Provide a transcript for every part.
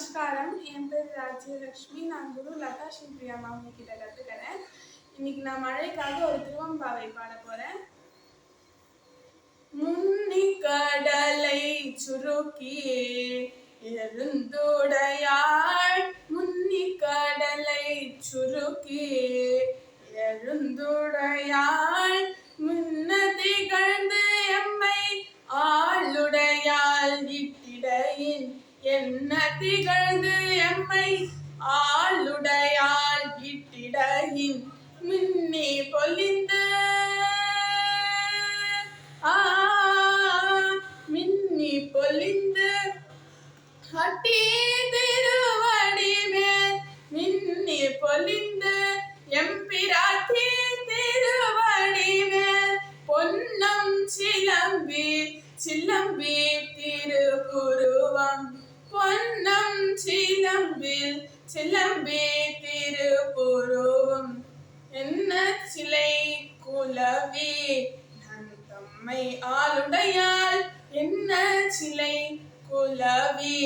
நமஸ்காரம். என் பேர் ராஜ்யலக்ஷ்மி நான் குரு லதா ஸ்ரீபிரியா மாமி கிட்ட கற்றுக்கிறேன் இன்னைக்கு நான் மழைக்காக ஒரு திருவம்பாவை பாட போகிறேன் முன்னி கடலை சுருக்கியே எழுந்துடையாள். முன்னி கடலை சுருக்கியே எழுந்துடையாள். முன்னதிகழ்ந்து எம்மை ஆளுடையாள் இட்டிடையின் என்ன திகழ்ந்து எம்மை ஆளுடையால் இட்டிடையின் மின்னி பொலிந்து ஆ மின்னி பொலிந்து அட்டி மார்பில் சிலம்பே திருப்புருவம். என்ன சிலை குலவே? நன் தம்மை ஆளுடையால் என்ன சிலை குலவே?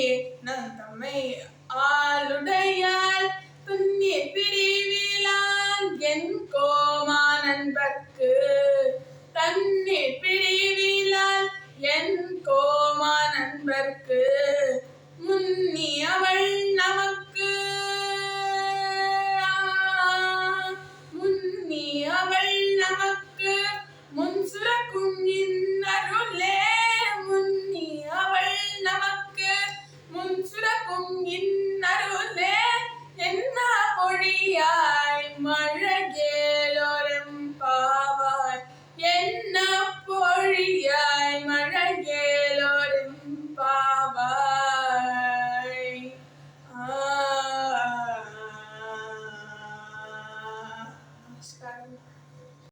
நன் தம்மை ஆளுடையால் புண்ணிய பிரிவிலான் என் கோமா நண்பர்க்கு தண்ணீர் பிரிவிலால் என் கோமா நண்பர்க்கு முன்னி அவள் நமக்கு. முன்னி அவள் நமக்கு. முன் சுரக்கும் இன்னருளே. முன்னி அவள் நமக்கு. முன் சுரக்கும் இன்னருளே. என்ன பொழியாய் மழை